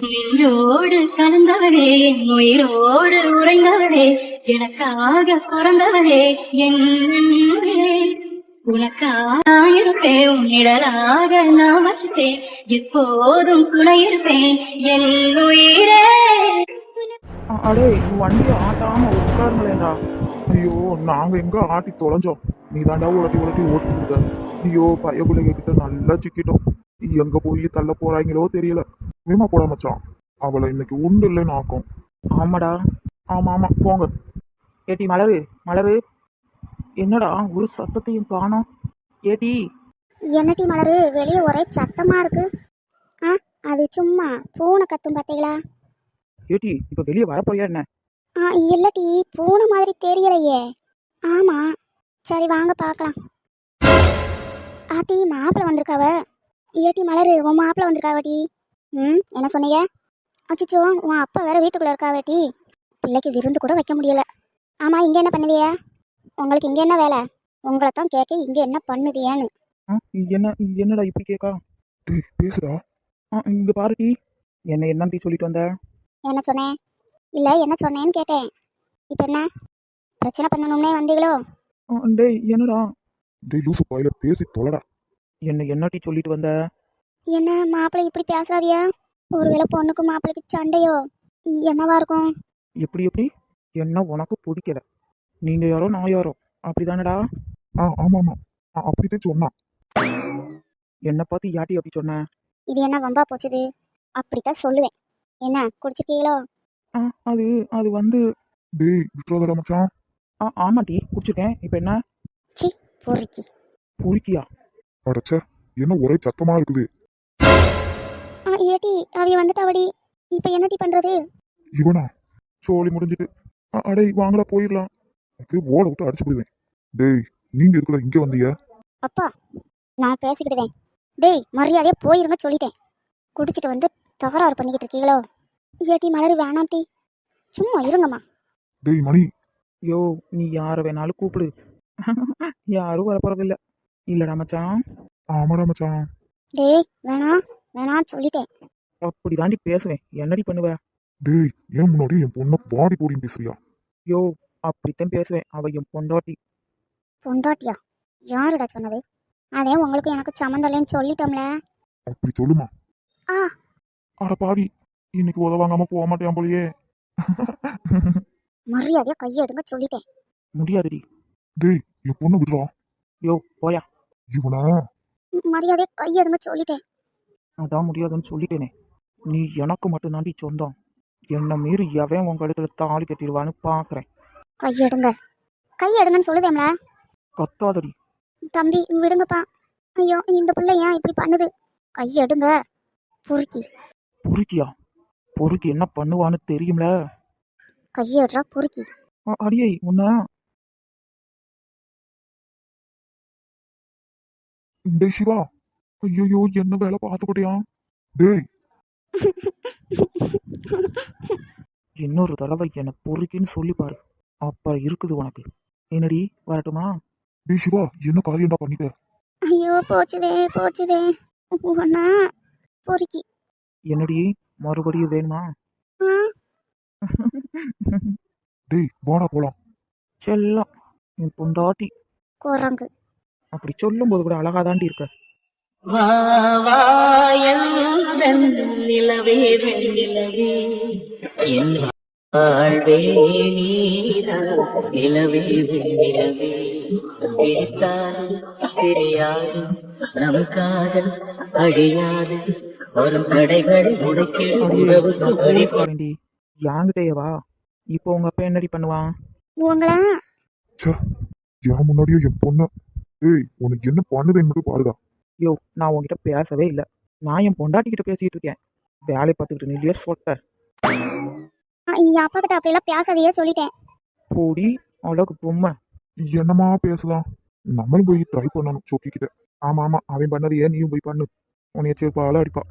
நெஞ்சோடு கலந்தவளே என் உயிரோடு உறைந்தவளே எனக்காக பிறந்தவளே என்னே அன்பே. உன்னிடலாக இருப்பேன் நான் வசித்தேன் எப்போதும் துணையிருப்பேன் என் உயிரே. அடே வண்டியை ஆட்டாம உட்காருங்களேண்டா ஐயோ நாங்க எங்க ஆட்டி தொலைஞ்சோம்? நீ தாண்டா உலட்டி உலட்டி ஓட்டிட்டு இருக்க. ஐயோ பைய பிள்ளைங்க கிட்ட நல்லா சிக்கிட்டோம். எங்க போய் தள்ள போறாங்களோ தெரியல. வேமா போட மச்சான். அவளை இன்னைக்கு உண்டு இல்லைன்னு ஆக்கும். ஆமாடா. ஆமா ஆமா போங்க. ஏட்டி மலரு மலரு. என்னடா ஒரு சத்தத்தையும் காணோம். ஏட்டி. என்னடி மலரு வெளியே ஒரே சத்தமா இருக்கு. ஆ அது சும்மா பூனை கத்தும் பார்த்தீங்களா ஏட்டி இப்ப வெளியே வரப்போறியா என்ன? ஆ இல்லடி பூனை மாதிரி தெரியலையே. ஆமா. சரி வாங்க பார்க்கலாம் ஆட்டி மாப்பிள்ளை வந்திருக்காவ. ஏட்டி மலரு உன் மாப்பிள்ளை வந்திருக்காவட்டி ம் என்ன சொன்னீங்க? அச்சோ உன் அப்பா வேற வீட்டுக்குள்ள இருக்காவட்டி பிள்ளைக்கு விருந்து கூட வைக்க முடியல. ஆமா இங்க என்ன பண்ணுதிய உங்களுக்கு இங்க என்ன வேலை? உங்களை தான் கேட்க இங்க என்ன பண்ணுதியேன்னு ஆ, என்ன என்னடா இப்படி கேக்கா? டேய் பேசுடா. இங்க பாருடி என்ன என்னன்னு சொல்லிட்டு வந்த? என்ன சொன்னேன்? இல்லை என்ன சொன்னேன்னு கேட்டேன். இப்போ என்ன? பிரச்சனை பண்ணணும்னே வந்தீங்களோ? ஆ, டேய் என்னடா? டேய் லூசு பாயில பேசி தொலைடா. என்ன என்னடி சொல்லிட்டு வந்த? என்ன மாப்பிள்ளை இப்படி பேசாதியா? ஒருவேளை பொண்ணுக்கு மாப்பிள்ளைக்கு சண்டையோ? என்னவா இருக்கும்? எப்படி எப்படி? என்ன உனக்கு பிடிக்கல? நீங்க யாரோ நான் யாரோ? அப்படிதானடா? ஆ ஆமா ஆமா அப்படிதான் சொன்னான். என்ன பார்த்து யாட்டி அப்படி சொன்ன? இது என்ன வம்பா போச்சுது? அப்படித்தான் சொல்லுவேன். என்ன குடிச்சிருக்கீங்களோ? ஆ அது அது வந்து டேய் விட்டுறதடா மச்சான். ஆ ஆமாட்டி குடிச்சிருக்கேன். இப்போ என்ன? சி பொறுக்கி. பொறுக்கியா? அடச்சே என்ன ஒரே சத்தமா இருக்குது? ஆ ஏட்டி அவிய வந்துட்டாவடி. இப்போ என்னடி பண்றது? இவனா? சோழி முடிஞ்சிட்டு. அ- அடே வாங்கடா போயிடலாம். அப்படியே ஓட விட்டு அடிச்சு விடுவேன். டேய் நீங்க எதுக்குடா இங்க வந்தீங்க? அப்பா நான் பேசிக்கிடுவேன். டேய் மரியாதையா போயிருங்க சொல்லிட்டேன். குடிச்சிட்டு வந்து தகராறு பண்ணிக்கிட்டு இருக்கீங்களோ? ஏட்டி மலரு வேணாம் டீ. சும்மா இருங்கம்மா. டேய் மணி. யோ நீ யாரை வேணாலும் கூப்பிடு. யாரும் வர போறதில்ல இல்லடா மச்சான். ஆமாடா மச்சான். டேய் வேணாம் வேணாம் சொல்லிட்டேன். அப்படி தாண்டி பேசுவேன். என்னடி பண்ணுவ? டேய் ஏன் முன்னாடி என் பொண்ணை பாடி போடின்னு பேசுறியா? யோ அப்படித்தான் பேசுவேன். அவ என் பொண்டாட்டி. பொண்டாட்டியா? யாருடா சொன்னது? அதே உங்களுக்கு எனக்கு சம்மந்தம் சொல்லிட்டோம்ல. அப்படி சொல்லுமா? ஆ. அட பாவி இன்னைக்கு உதவாங்காம போக மாட்டேன் போலயே. மரியாதையா கையை எடுங்க சொல்லிட்டேன். முடியாதுடி. டேய் என் பொண்ணு விடுறா. யோ போயா. இவனா? மரியாதையா கையை எடுங்க சொல்லிட்டேன். அதான் முடியாதுன்னு சொல்லிட்டேனே. நீ எனக்கு மட்டும் தாண்டி சொந்தம். என்ன மீறி எவன் உங்க இடத்துல தாலி கட்டிடுவான்னு பாக்குறேன். கையை எடுங்க கையை எடுங்கன்னு சொல்லுதேம்ல கத்தாதடி. தம்பி விடுங்கப்பா. ஐயோ இந்த பிள்ளை ஏன் இப்படி பண்ணுது? கையை எடுங்க பொறுக்கி. பொறுக்கியா? பொறுக்கி என்ன பண்ணுவான்னு தெரியும்ல? கையை எடுறா பொறுக்கி. அடியே உன்ன டேய் சிவா. ஐயோ என்ன வேலை பார்த்துக்கிட்டியா? டேய். இன்னொரு தடவை என்ன பொறுக்கின்னு சொல்லி பாரு. அப்ப இருக்குது உனக்கு. என்னடி வரட்டுமா? டேய் சிவா என்ன காரியம்டா பண்ணிட்ட? ஐயோ போச்சுதே போச்சுதே. ஒன்னா பொறுக்கி. என்னடி மறுபடியும் வேணுமா? டேய் வாடா போலாம். செல்லம் என் பொண்டாட்டி. குரங்கு. அப்படி சொல்லும் போது கூட அழகா தாண்டி இருக்க. நம் காதல் அழியாது. வரும் தடைகளை உடைக்கிடும் அடியே உறவுக்கு நான் வழி போலீஸ்காரன்டி யாங்கிட்டே வா. இப்போ உங்க அப்பா என்னடி பண்ணுவான்? உங்களா? ச்சே என் முன்னாடியே என் பொண்ண ஏய் உனக்கு என்ன பண்ணுதுன்னு மட்டும் பாருடா. யோ நான் உன்கிட்ட பேசவே இல்லை. நான் என் பொண்டாட்டி கிட்ட பேசிட்டு இருக்கேன். வேலை பார்த்துக்கிட்டு நில்லையே சொட்ட. என் அப்பா கிட்ட அப்படியெல்லாம் பேசாதையே சொல்லிட்டேன். போடி அழகு பொம்மை. என்னமா பேசலாம்? நம்மளும் போய் ட்ரை பண்ணணும் சொக்கிக்கிட்ட ஆமா ஆமா அவன் பண்ணதையே நீயும் போய் பண்ணு. உன்னைய சேர்ப்பால அடிப்பா.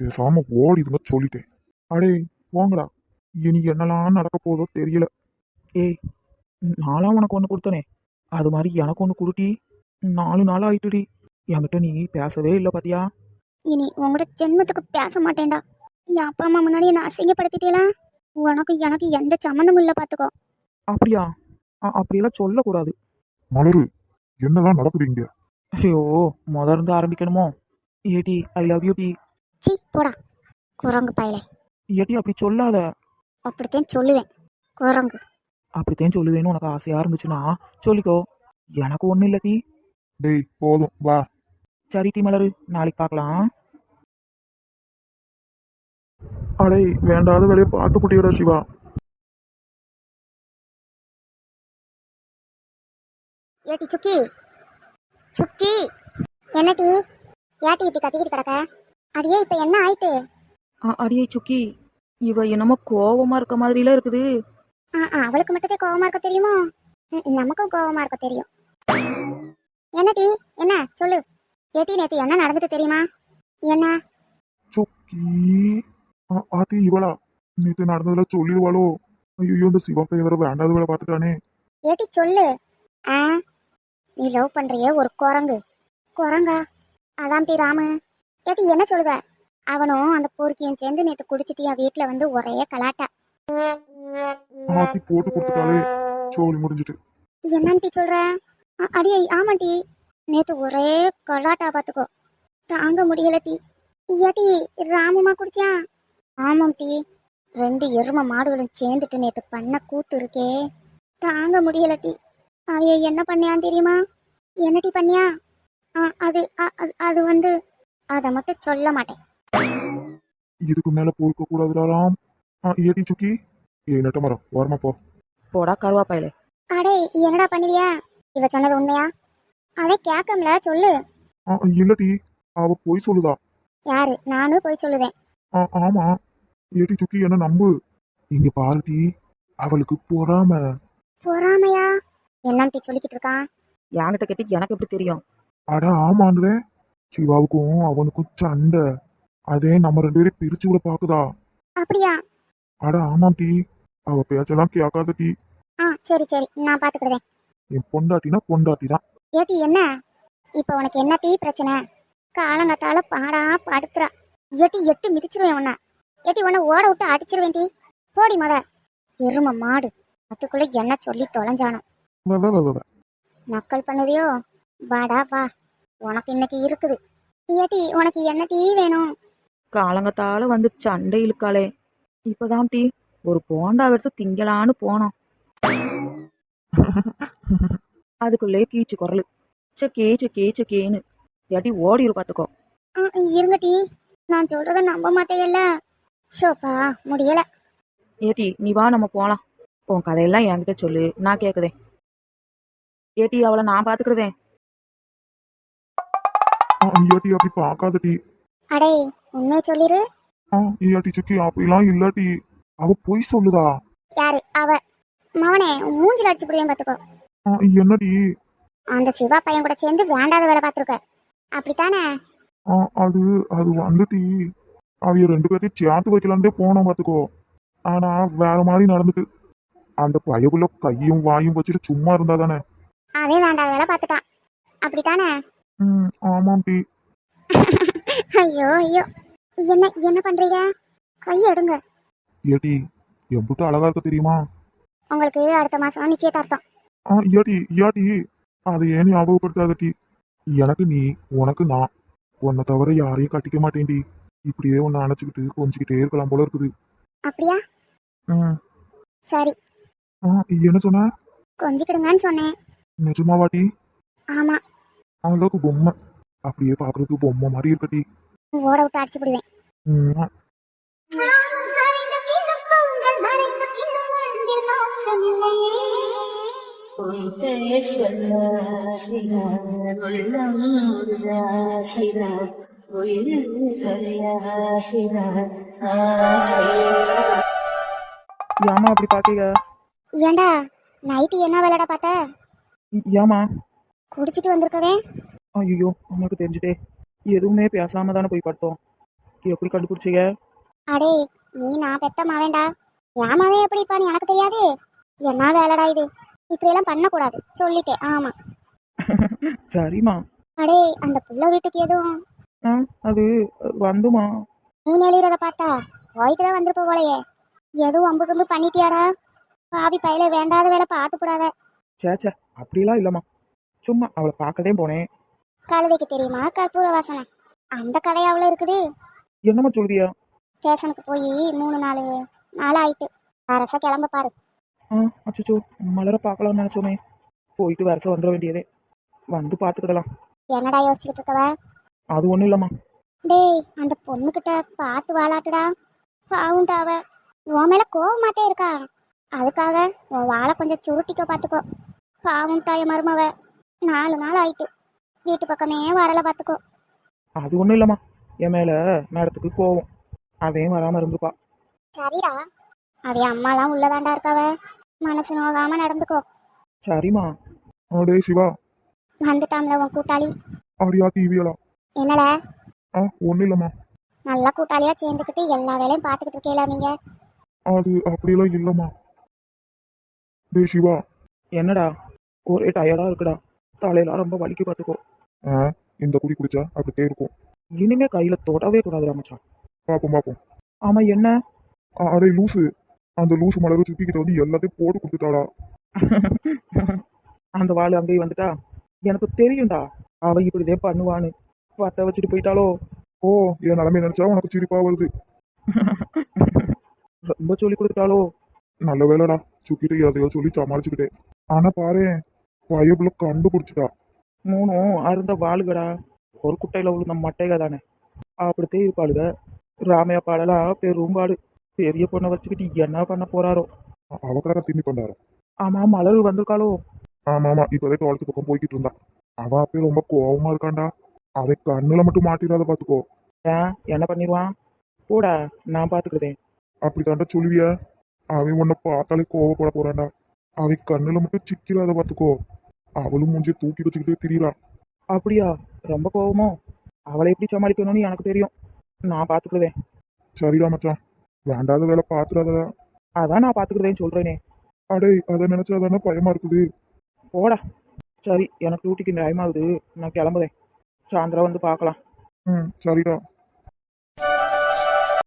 பேசாம ஓடிதுங்க சொல்லிட்டேன். அடே போங்கடா. இனி என்னெல்லாம் நடக்க போதோ தெரியல. ஏய் நாளாக உனக்கு ஒன்று கொடுத்தனே. அது மாதிரி எனக்கு ஒன்று கொடுட்டி நாலு நாள் ஆயிட்டுடி. என்கிட்ட நீ பேசவே இல்லை பாத்தியா? இனி உங்களோட ஜென்மத்துக்கு பேச மாட்டேன்டா. என் அப்பா அம்மா முன்னாடி என்ன அசிங்கப்படுத்திட்டீங்களா உனக்கு எனக்கு எந்த சம்மந்தமும் இல்லை பார்த்துக்கோ அப்படியா? அப்படியெல்லாம் சொல்லக்கூடாது. மலரு என்னதான் நடக்குது இங்க? ஐயோ முத இருந்து ஆரம்பிக்கணுமோ? ஏடி ஐ லவ் யூ டி. சி போடா. குரங்கு பயலே. ஏடி அப்படி சொல்லாத. அப்படித்தான் சொல்லுவேன். குரங்கு. அப்படித்தான் சொல்லுவேன்னு உனக்கு ஆசையா இருந்துச்சுன்னா சொல்லிக்கோ. எனக்கு ஒன்றும் இல்லை டி. டேய் போதும் வா. சரி டி மலரு நாளைக்கு பார்க்கலாம். அடே வேண்டாத வேலையை பார்த்து புட்டியடா சிவா. ஏட்டி சுக்கி. சுக்கி. என்னடி? ஏட்டி இப்படி கத்திக்கிட்டு கிடக்க? அடியே இப்போ என்ன ஆயிட்டு? அடியே சுக்கி. இவ என்னமோ கோவமா இருக்க மாதிரிலாம் இருக்குது. அவளுக்கு மட்டும் கோவமா இருக்க தெரியுமோ? நமக்கும் கோவமா இருக்க தெரியும். என்னடி? என்ன? சொல்லு. ஏட்டி நேத்து என்ன நடந்துட்டு தெரியுமா? என்ன? சுக்கி. ஆத்தி இவளா. நேத்து நடந்ததுல சொல்லிடுவாளோ. ஐயோ இந்த சிவா பையன் வேற வேண்டாத வேலை பார்த்துட்டானே. ஏட்டி சொல்லு. ஆ? நீ லவ் பண்றியே ஒரு குரங்கு. குரங்கா? அதான் டி ராமு. ஏட்டி என்ன சொல்லுவ அவனும் அந்த பொறுக்கியும் சேர்ந்து நேத்து குடிச்சிட்டு என் வீட்டுல வந்து ஒரே கலாட்டா. ஆத்தி போட்டு கொடுத்துட்டாலே சோழி முடிஞ்சிட்டு. என்னன்னு சொல்ற? அடியே ஆமாண்டி. நேத்து ஒரே கலாட்டா பாத்துக்கோ. தாங்க முடியல டி. ஏட்டி ராமுமா குடிச்சா ஆமாம் டி. ரெண்டு எரும மாடுகளும் சேர்ந்துட்டு நேத்து பண்ண கூத்து இருக்கே. தாங்க முடியல டி. அவைய என்ன பண்ணியான்னு தெரியுமா? என்னடி பண்ணியா? ஆ, அது அ- அது- அது வந்து அதை மட்டும் சொல்ல மாட்டேன். இதுக்கு மேல போயிருக்க கூடாதுடாராம் ஆ ஏடி சுக்கி. ஏ நெட்ட மரம் வரமா போ. போடா கருவா பயலே அடே என்னடா பண்ணுவியா? இவ சொன்னது உண்மையா? அதை கேட்கம்ல சொல்லு. ஆ இல்லடி. அவ போய் சொல்லுதா? யாரு? நானும் போய் சொல்லுவேன். ஆ ஆமா. ஏடி சுக்கி என்ன நம்பு? இங்க பாருடி. அவளுக்கு பொறாம. பொறாமையா? என்னன்ட்டு சொல்லிக்கிட்டு இருக்கான் என்கிட்ட கேட்டு எனக்கு எப்படி தெரியும்? அட ஆமான்றே சிவாவுக்கும் அவனுக்கும் சண்டை. அதே நம்ம ரெண்டு பேரும் பிரிச்சு விட பாக்குதா அப்படியா? அட ஆமாம் டி. அவ பேச்செல்லாம் கேட்காத டி ஆ சரி சரி. நான் பாத்துக்கிடுவேன் என் பொண்டாட்டினா பொண்டாட்டி தான் ஏட்டி என்ன? இப்போ உனக்கு என்ன டீ பிரச்சனை? காலங்கத்தால பாடா படுத்துறா. எட்டி எட்டு மிதிச்சிருவேன் உன்னை. ஏட்டி உன்னை ஓட விட்டு அடிச்சிருவேன் டீ. போடி முத. எரும மாடு. அதுக்குள்ள என்ன சொல்லி தொலைஞ்சானோ. நக்கல் பண்ணுதியோ வாடா வா. உனக்கு இன்னைக்கு இருக்குது. ஏட்டி உனக்கு என்ன டீ வேணும்? காலங்கத்தால வந்து சண்டை இழுக்காளே. இப்பதான் டி. ஒரு போண்டா எடுத்து திங்கலான்னு போனோம். அதுக்குள்ளே கீச்சு குரலு. செக்கே செக்கே செக்கேன்னு. ஏட்டி ஓடிரு பாத்துக்கோ. ஆ, இருங்க டீ. நான் சொல்றத நம்ப மாட்டேங்கல்ல ஷோப்பா முடியல. ஏட்டி நீ வா நம்ம போலாம். உன் கதையெல்லாம் என்கிட்ட சொல்லு. நான் கேக்குதேன் ஏட்டி அவளை நான் பாத்துக்கிறதேன் ஆ ஐயாட்டி அப்படி பார்க்காத டி. அடே உண்மையை சொல்லிரு. ஐயாட்டி சுக்கி அப்படிலாம் இல்லாட்டி அவ பொய் சொல்லுதா? யாரு? அவ. மவனே மூஞ்சில அடிச்சு புடியும் பாத்துக்கோ. என்னடி? அந்த சிவா பையன் கூட சேர்ந்து வேண்டாத வேலை பார்த்துருக்க அப்படித்தானே? அது அது வந்துட்டி. அவைய ரெண்டு பேர்த்தையும் சேர்த்து வைக்கலான்டே போனோம் பாத்துக்கோ. ஆனா வேற மாதிரி நடந்துட்டு. அந்த பயபுள்ள கையும் வாயும் வச்சுட்டு சும்மா இருந்தா தானே? அவன் வேண்டாத வேலை பார்த்துட்டான் அப்படித்தானே? ம் ஆமாம் டி ஐயோ ஐயோ. என்ன என்ன பண்றீங்க? கை எடுங்க. ஏட்டி எம்பிட்டு அழகா இருக்க தெரியுமா? உங்களுக்கு அடுத்த மாசம் நிச்சயதார்த்தம். ஆ ஏட்டி ஏட்டி அதை ஏன் ஞாபகப்படுத்தாதட்டி? எனக்கு நீ உனக்கு நான். உன்னை தவிர யாரையும் கட்டிக்க மாட்டேன்டி. இப்படியே உன்னை அணைச்சிக்கிட்டு கொஞ்சிக்கிட்டே இருக்கலாம் போல இருக்குது. அப்படியா? ம் சரி. ஆ என்ன சொன்ன? கொஞ்சிக்கிடுங்கன்னு சொன்னேன். நிஜமாவாட்டி? ஆமா. அவளுக்கு பொம்மை. அப்படியே பார்க்கறதுக்கு பொம்மை மாதிரி இருக்கட்டி. ஓட விட்டு அடிச்சு விடுவேன் ம் சொல்ல ஆசினார் உள்ளம் ஏமா அப்படி பாக்கீங்க? ஏண்டா நைட்டு என்ன விளையாட பார்த்த? ஏமா குடிச்சிட்டு வந்திருக்கவே? ஐயோ அம்மாக்கு தெரிஞ்சுட்டே. எதுவுமே பேசாம தானே போய் படுத்தோம். எப்படி கண்டுபிடிச்சீங்க? அடே நீ நான் பெத்த மாவேண்டா. என் மாவே எப்படி இருப்பான்னு எனக்கு தெரியாது. என்ன வேலைடா இது? இப்படியெல்லாம் பண்ணக்கூடாது. சொல்லிட்டேன். ஆமா. சரிம்மா. அடே அந்த புள்ள வீட்டுக்கு எதுவும்? ஆ அது வந்துமா? நீ நெளிறத பார்த்தா போயிட்டு தான் வந்திருப்ப போலயே. எதுவும் அம்பு கம்பு பண்ணிட்டியாடா? பாவி பையில வேண்டாத வேலை பார்த்து கூடாத சேச்சே அப்படிலாம் இல்லைம்மா. சும்மா அவளை பார்க்கதே போனேன். கழுதைக்கு தெரியுமா? கற்பூர வாசனை. அந்த கதை அவ்வளோ இருக்குது? என்னம்மா சொல்லுதியா? ஸ்டேஷனுக்கு போய் மூணு நாலு நாள் ஆயிட்டு அரச கிளம்ப பாரு. ஆ அச்சோ மலரை பார்க்கலாம்னு நினச்சோமே. போயிட்டு வருஷம் வந்துட வேண்டியதே. வந்து பார்த்துக்கிடலாம். என்னடா யோசிச்சுக்கிட்டு இருக்கவ? அது ஒன்றும் இல்லைம்மா. டேய் அந்த பொண்ணுகிட்ட பார்த்து வாலாட்டுடா பாவுண்டா அவ. உன் மேல கோவமாத்தே இருக்கா. அதுக்காக உன் வாழை கொஞ்சம் சுருட்டிக்க பார்த்துக்கோ. பாவுண்டாய மருமவ. நாலு நாள் ஆயிட்டு. வீட்டு பக்கமே வரல பார்த்துக்கோ. அது ஒன்றும் இல்லைம்மா. என் மேலே மேடத்துக்கு கோவம். அதையும் வராமல் இருந்துப்பா. சரிடா. அவ அம்மாலாம் உள்ளதாண்டா இருக்காவ. மனசு நோகாம நடந்துக்கோ. சரிம்மா. அடே சிவா. வந்துட்டாம்ல உன் கூட்டாளி. அடியா டிவியலா என்னல? ஆ ஒன்றும் இல்லைம்மா. நல்ல கூட்டாளியா சேர்ந்துக்கிட்டு எல்லா வேலையும் பார்த்துக்கிட்டு இருக்கீங்களா நீங்க? அது அப்படியெல்லாம் இல்லைம்மா. டே சிவா. என்னடா? ஒரே டயர்டாக இருக்குடா. தலையெல்லாம் ரொம்ப வலிக்கு பார்த்துக்கோ. ஆ இந்த குடி குடிச்சா அப்படித்தே இருக்கும். இனிமே கையில் தொடவே கூடாதுடா மச்சான். பார்ப்போம் பார்ப்போம் ஆமாம் என்ன? அடே லூசு. அந்த லூசு மலர் சுத்திக்கிட்ட வந்து எல்லாத்தையும் போட்டு கொடுத்துட்டாடா. அந்த வாள் அங்கேயே வந்துட்டா? எனக்கு தெரியும்டா அவ இப்படிதே பண்ணுவான்னு. பத்த வச்சுட்டு போயிட்டாலோ ஓ என் நிலைமை நினைச்சா உனக்கு சிரிப்பா வருது. ரொம்ப சொல்லி கொடுத்துட்டாலோ நல்ல வேலைடா சுக்கிட்ட எதையோ சொல்லி சமாளிச்சுக்கிட்டேன். ஆனா பாரு பயபுல கண்டுபிடிச்சிட்டா. மூணும் அருந்த வாளுகடா. ஒரு குட்டையில் விழுந்த மட்டைக தானே அப்படித்தே இருப்பாளுக. ராமையா பாடலாம் பெரும்பாடு. பெரிய பொண்ணை வச்சுக்கிட்டு என்ன பண்ண போறாரோ? அவக்கடா திண்ணி பண்ணாரு ஆமா மலர் வந்திருக்காளோ? ஆமா ஆமா இப்பவே தோட்டத்து பக்கம் போய்கிட்டு இருந்தா. அவ அப்பயே ரொம்ப கோவமா இருக்கான்டா அவன் கண்ணுல மட்டும் மாட்டிடாத பாத்துக்கோ. ஏன் என்ன பண்ணிடுவான் போடா நான் பார்த்துக்கிட்டேன் அப்படித்தாண்டா சொல்லுவிய. அவன் உன்னை பார்த்தாலே கோவப்பட போறான்டா. அவன் கண்ணுல மட்டும் சிக்கிறாத பாத்துக்கோ. அவளும் மூஞ்சிய தூக்கி வச்சுக்கிட்டே திரியிறா. அப்படியா? ரொம்ப கோவமோ? அவளை எப்படி சமாளிக்கணும்னு எனக்கு தெரியும். நான் பார்த்துக்கிடுதேன் சரிடா மச்சான். வேண்டாத வேலை பாத்துறாதடா. அதான் நான் பார்த்துக்கிட்டேன்னு சொல்றேனே. அடே அதை நினைச்சாதானே பயமா இருக்குது. போடா. சரி எனக்கு டியூட்டிக்கு டைம் ஆகுது. நான் கிளம்புதேன் சாயந்தரம் வந்து பார்க்கலாம். ம் சரிடா.